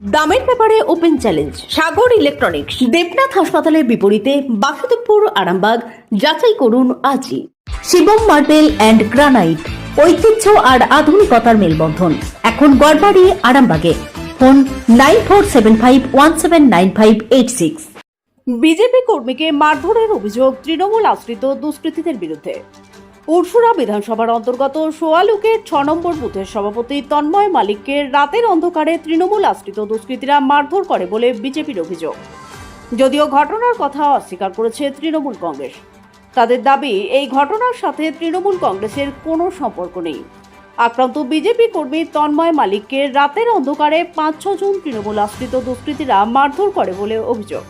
দামের ব্যাপারে open challenge Sagar electronics Debnath হাসপাতালের বিপরীতে বাসুদেবপুর, আরামবাগ, যাচাই করুন আজই। শিবম মার্বেল অ্যান্ড গ্রানাইট ঐতিহ্য আর আধুনিকতার মেলবন্ধন। এখন গড়বাড়ি, আরামবাগে। Phone nine four seven five one seven nine five eight six. BJP কর্মীকে মারধরের অভিযোগ তৃণমূল আশ্রিত দুষ্কৃতীদের বিরুদ্ধে। উরসুরা বিধানসভার অন্তর্গত সোয়ালুকের ছ নম্বর বুথের সভাপতি তন্ময় মালিককে রাতের অন্ধকারে তৃণমূল আশ্রিত দুষ্কৃতীরা মারধর করে বলে বিজেপির অভিযোগ। যদিও ঘটনার কথা অস্বীকার করেছে তৃণমূল কংগ্রেস। তাদের দাবি, এই ঘটনার সাথে তৃণমূল কংগ্রেসের কোনো সম্পর্ক নেই। আক্রান্ত বিজেপি কর্মী তন্ময় মালিককে রাতের অন্ধকারে পাঁচ ছজন তৃণমূল আশ্রিত দুষ্কৃতীরা মারধর করে বলে অভিযোগ।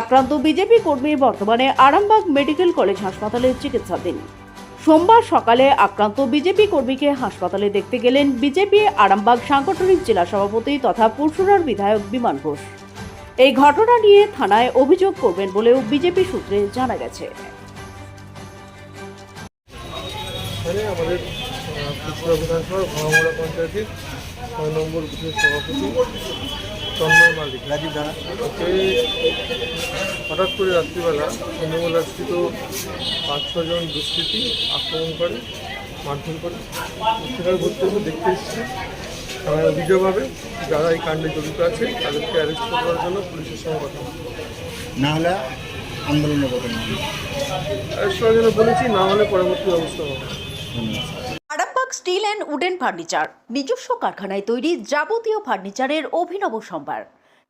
আক্রান্ত বিজেপি কর্মী বর্তমানে আরামবাগ মেডিকেল কলেজ হাসপাতালে চিকিৎসাধীন। সোমবার সকালে আক্রান্ত বিজেপি কর্মীকে হাসপাতালে দেখতে গেলেন বিজেপি আরামবাগ সাংগঠনিক জেলা সভাপতি তথা পুরসুরার বিধায়ক বিমান ঘোষ। এই ঘটনা নিয়ে থানায় অভিযোগ করবেন বলেও বিজেপি সূত্রে জানা গেছে। আমাদের ছয় নম্বর সভাপতি তন্ময় মালিক। রাজীব দানা হঠাৎ করে রাত্রিবেলা তৃণমূল আশ্রিত পাঁচ ছজন দুষ্কৃতী আক্রমণ করে মারধর করে। সেখানে ঘুরতে ঘুরতে দেখতে এসেছে থানায় অভিযোগ হবে যারা এই কাণ্ডে জড়িত আছে তাদেরকে অ্যারেস্ট করার জন্য পুলিশের সঙ্গে কথা না হলে আন্দোলনে করবেন অ্যারেস্ট করার জন্য বলেছি না হলে পরবর্তী ব্যবস্থা হবে। স্টিল অ্যান্ড উডেন ফার্নিচার, নিজস্ব কারখানায় তৈরি যাবতীয় ফার্নিচারের অভিনব সম্ভার।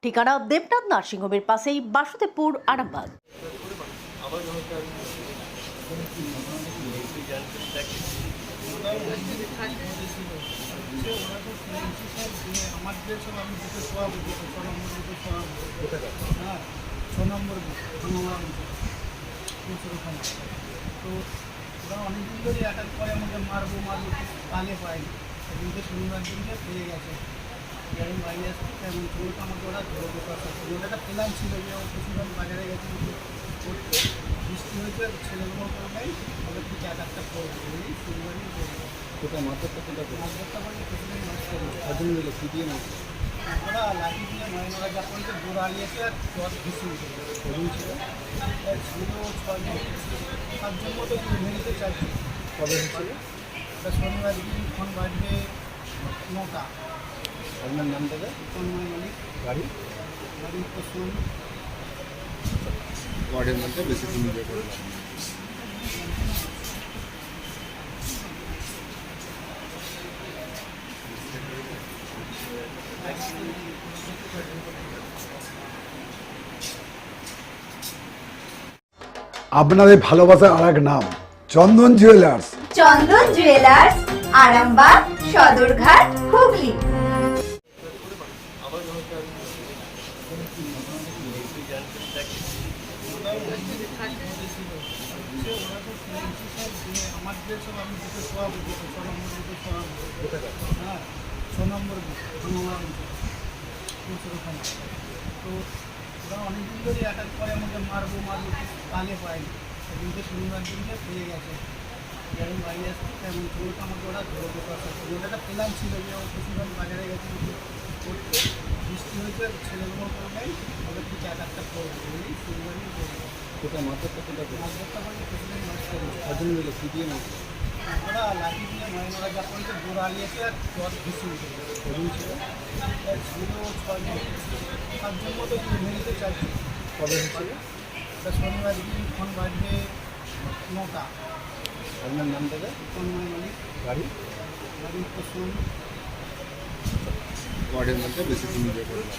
ঠিকানা দেবনাথ নার্সিংহোমের পাশেই বাসুদেবপুর, আরামবাগ। তো অনেকদিন ধরে অ্যাটাক করে, আমাকে মারবো মারবো পালে পাইনি সেদিনকে শনিবার দিনকে পেয়ে গেছে। আমি বাইরে আসছি তেমন চোখ আমাকে ওরা ধরে দিতে পারছে। একটা প্ল্যান ছিল যে ও কিছুদিন বাজারে গেছে করতে। বৃষ্টি হয়েছে ছেলেগুলো করে নেই ওদের থেকে অ্যাটাকটা করব এই শনিবারই কোথায়? মাঝরাতটা বলতে কিছুদিন নষ্ট করব কজন মিলে কি দিয়ে মারছে ওরা লাঠি দিয়ে মহিলারা যা করছে দৌড় আলিয়েছে আর জল কজন ছিল? ছিল সাতজন মতো চাইছে। কবে হয়েছিল ওটা শনিবার দিন ফোন বাজবে নটা। আপনার নাম দাদা তন্ময় মালিক। গাড়ি বাড়ি পশ্চিম ওয়ার্ডের মধ্যে বেশি দিন আপনাদের ভালোবাসার আর এক নাম চন্দন জুয়েলার্স চন্দন জুয়েলার্স, আরামবাগ, সদরঘাট, হুগলি। তো ওরা অনেকদিন ধরে অ্যাটাক করে, আমাকে মারবো মারবো পালে পাইনি সেদিনকে শনিবার দিনকে পেয়ে গেছে। আমি বাইরে আসছি তেমন চোখ আমাকে ওরা ধরে দিতে পারছে। ওটা প্ল্যান ছিল যে ও কিছুদিন বাজারে গেছে করতে বৃষ্টি হয়েছে ছেলেগুলো করে নেই ওদের থেকে অ্যাটাকটা করব এই শনিবারই করব কোথায়? মাথাটা কোথায়? মাঝরাতটা বলতে কিছুদিন নষ্ট করব কজন মিলে কি দিয়ে মারছে ওরা লাঠি দিয়ে মহিলারা যা করছে দৌড় আলিয়েছে আর জল ঘুষি কজন ছিল? ছিল ছয়জন সাতজন মতো মেরিতে চাইছে। কবে হয়েছিল? ওটা শনিবার দিন ফোন বাজবে নটা। আপনার নাম দাদা? গাড়ি পশ্চিম ওয়ার্ডের মধ্যে বেশি দিন ইয়ে করলাম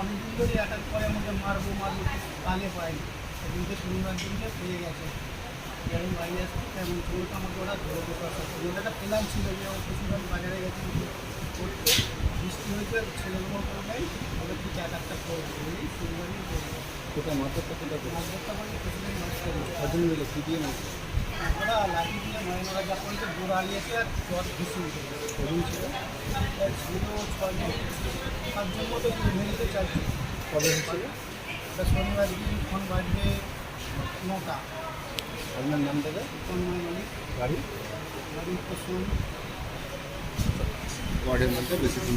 অনেকদিন ধরে এক এক করে আমাকে মারবো মারবো কালে পাইনি। সেদিনকে শনিবার দিনকে পেয়ে গেছে। যেমন বাড়ি আসছে তেমন চোরটা আমাকে ওরা ধরে দিতে একটা প্ল্যান ছিল যে ও কিছুক্ষণ বাজারে গেছে করতে। বৃষ্টি হয়েছে ছেলেগুলো করে নেই ওদের ঠিক এক একটা করবে এই শনিবারই করবে কোথায়? মাথাটা কোথায়? করে মানে কিছুদিন মাছ করেছে কজন কি দিয়ে মাছ ওরা লাঠি দিয়ে নয়নরা যা করেছে গোড়া আলিয়েছে আর সাতজন মতো মেরেতে চাইছে কবে হয়েছিল এটা শনিবার দিন ফোন বাজবে নটা আপনার নাম দাদা তন্ময় মালিক গাড়ি বাড়ি প্রসূন ওয়ার্ডের মধ্যে বেশি দিন